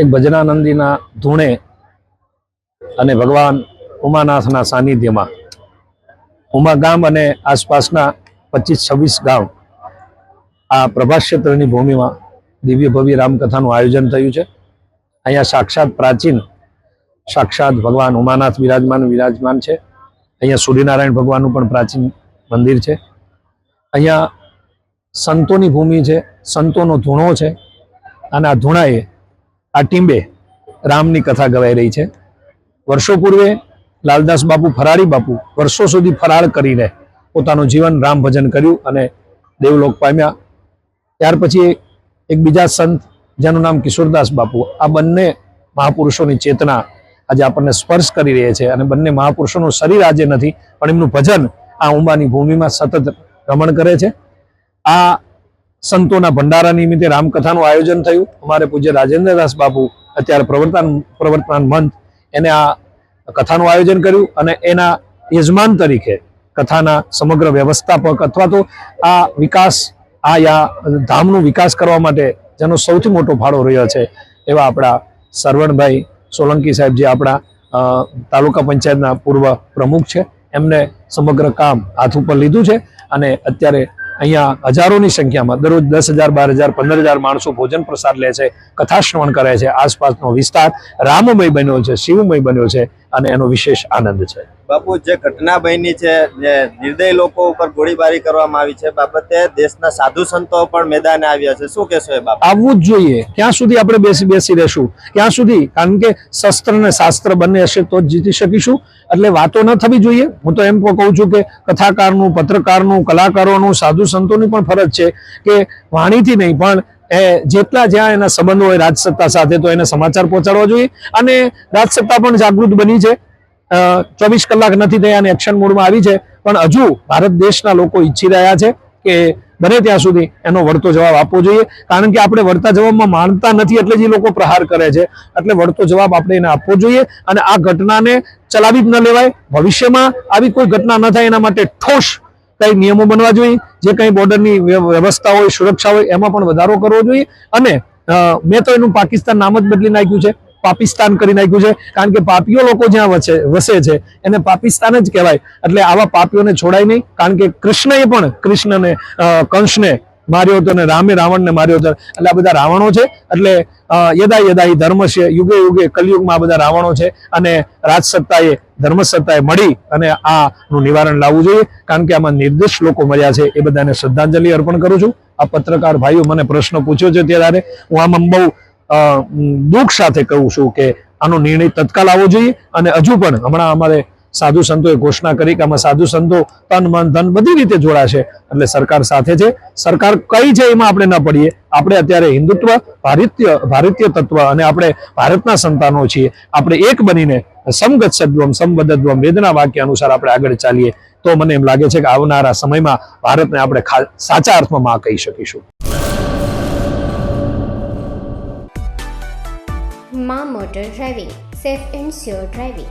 એક ભજનાનંદીના ધૂણે અને ભગવાન ઉમાનાથના સાનિધ્યમાં ઉમા ગામ અને આસપાસના પચીસ છવ્વીસ ગામ આ પ્રભાસ ક્ષેત્રની ભૂમિમાં દિવ્ય ભવ્ય રામકથાનું આયોજન થયું છે. અહીંયા સાક્ષાત પ્રાચીન, સાક્ષાત ભગવાન ઉમાનાથ વિરાજમાન વિરાજમાન છે. અહીંયા સૂર્યનારાયણ ભગવાનનું પણ પ્રાચીન મંદિર છે. અહીંયા સંતોની ભૂમિ છે, સંતોનો ધૂણો છે અને આ ધૂણાએ આ ટીંબે રામની કથા ગવાઈ રહી છે. વર્ષો પૂર્વે લાલદાસ બાપુ, ફરારી બાપુ વર્ષો સુધી ફરાળ કરીને પોતાનું જીવન રામ ભજન કર્યું અને દેવલોક પામ્યા. ત્યાર પછી એક બીજા સંત, જેનું નામ કિશોરદાસ બાપુ, આ બંને મહાપુરુષોની ચેતના આજે આપણને સ્પર્શ કરી રહી છે અને બંને મહાપુરુષોનું શરીર આજે નથી, પણ એમનું ભજન આ ઉંબાની ભૂમિમાં સતત રમણ કરે છે. આ સંતોના ભંડારા નિમિત્તે રામકથાનું આયોજન થયું. અમારે પૂજ્ય રાજેન્દ્રદાસ બાપુ અત્યારે પ્રવર્તન, પ્રવર્તમાન મંત એને આ કથાનું આયોજન કર્યું અને એના યજમાન તરીકે કથાના સમગ્ર વ્યવસ્થાપક અથવા તો આ વિકાસ, આ યા ધામનો વિકાસ કરવા માટે જેનો સૌથી મોટો ફાળો રહ્યો છે એવા આપણા સરવણભાઈ સોલંકી સાહેબ જે આપણા તાલુકા પંચાયતના પૂર્વ પ્રમુખ છે. એમને સમગ્ર કામ હાથ ઉપર લીધું છે અને અત્યારે અહીંયા હજારોની સંખ્યામાં દરરોજ દસ હજાર, બાર હજાર, પંદર હજાર માણસો ભોજન પ્રસાદ લે છે, કથા શ્રવણ કરે છે, આસપાસનો વિસ્તાર રામમય બન્યો છે, શિવમય બન્યો છે. અને એનો વિશેષ આનંદ છે. બાપુ જે ઘટના બની છે જે નિર્દય લોકો ઉપર ગોળીબારી કરવામાં આવી છે બાબતે દેશના સાધુ સંતો પણ મેદાને આવ્યા છે. શું કહેશો એ બાપુ આવવું જ જોઈએ. ક્યાં સુધી આપણે બેસી બેસી રહેશું? ક્યાં સુધી? કારણ કે શસ્ત્ર ને શાસ્ત્ર બંને હશે તો જ જીતી શકીશું. એટલે વાતો ન થવી જોઈએ. હું તો એમ પણ કહું છું કે કથાકારનું પત્રકારનું કલાકારોનું સાધુ સંતોની પણ ફરજ છે કે વાણીથી નહીં પણ એ જેટલા જ્યાં એના સંબંધો હોય, રાજસત્તા સાથે તો એને સમાચાર પહોંચાડવા જોઈએ. અને રાજસત્તા પણ જાગૃત બની છે. ચોવીસ કલાક નથી થયા અને એક્શન મોડમાં આવી છે. પણ હજુ ભારત દેશના લોકો ઈચ્છી રહ્યા છે કે બને ત્યાં સુધી એનો વળતો જવાબ આપવો જોઈએ. કારણ કે આપણે વળતા જવાબમાં માનતા નથી એટલે જ એ લોકો પ્રહાર કરે છે. એટલે વળતો જવાબ આપણે એને આપવો જોઈએ અને આ ઘટનાને ચલાવી જ ન લેવાય. ભવિષ્યમાં આવી કોઈ ઘટના ન થાય એના માટે ઠોસ કઈ નિયમો બનવા જોઈએ, જે કંઈ બોર્ડરની વ્યવસ્થા હોય, સુરક્ષા હોય, એમાં પણ વધારો કરવો જોઈએ. અને મેં તો એનું પાકિસ્તાન નામ જ બદલી નાખ્યું છે, પાકિસ્તાન કરી નાખ્યું છે. કારણ કે પાપીઓ લોકો જ્યાં વસે વસે છે, એને પાકિસ્તાન જ કહેવાય. એટલે આવા પાપીઓને છોડાય નહીં. કારણ કે કૃષ્ણએ પણ, કૃષ્ણને કંસને માર્યો હતો અને રામે રાવણને માર્યો હતો. એટલે આ બધા રાવણો છે. એટલે યદા યદા ઈ ધર્મ છે. યુગે યુગે કલયુગમાં આ બધા રાવણો છે. અને રાજસત્તાએ, ધર્મસત્તાએ મળી અને આનું નિવારણ લાવવું જોઈએ. કારણ કે આમાં નિર્દોષ લોકો મર્યા છે. એ બધાને શ્રદ્ધાંજલિ અર્પણ કરું છું. આ પત્રકાર ભાઈઓ મને પ્રશ્ન પૂછ્યો છે ત્યારે હું આમાં બહુ દુઃખ સાથે કહું છું કે આનો નિર્ણય તત્કાલ આવવો જોઈએ. અને હજુ પણ, હમણાં અમારે સાધુ સંતોએ ઘોષણા કરી કે આમાં સાધુ સંતો તન, મન, ધન બધી રીતે જોડાશે. એટલે સરકાર સાથે છે. સરકાર કઈ છે એમાં આપણે ન પડીએ. આપણે અત્યારે હિન્દુત્વ, ભારતીય ભારતીય તત્વ અને આપણે ભારતના સંતાનો છીએ. આપણે એક બનીને સમગત સદ્વમ સંબદ્ધત્વમ વેદના વાક્ય અનુસાર આપણે આગળ ચાલીએ. તો મને એમ લાગે છે કે આવનારા સમયમાં ભારતને આપણે સાચા અર્થમાં માં કહી શકીશું. માં motor driving, safe and sure driving.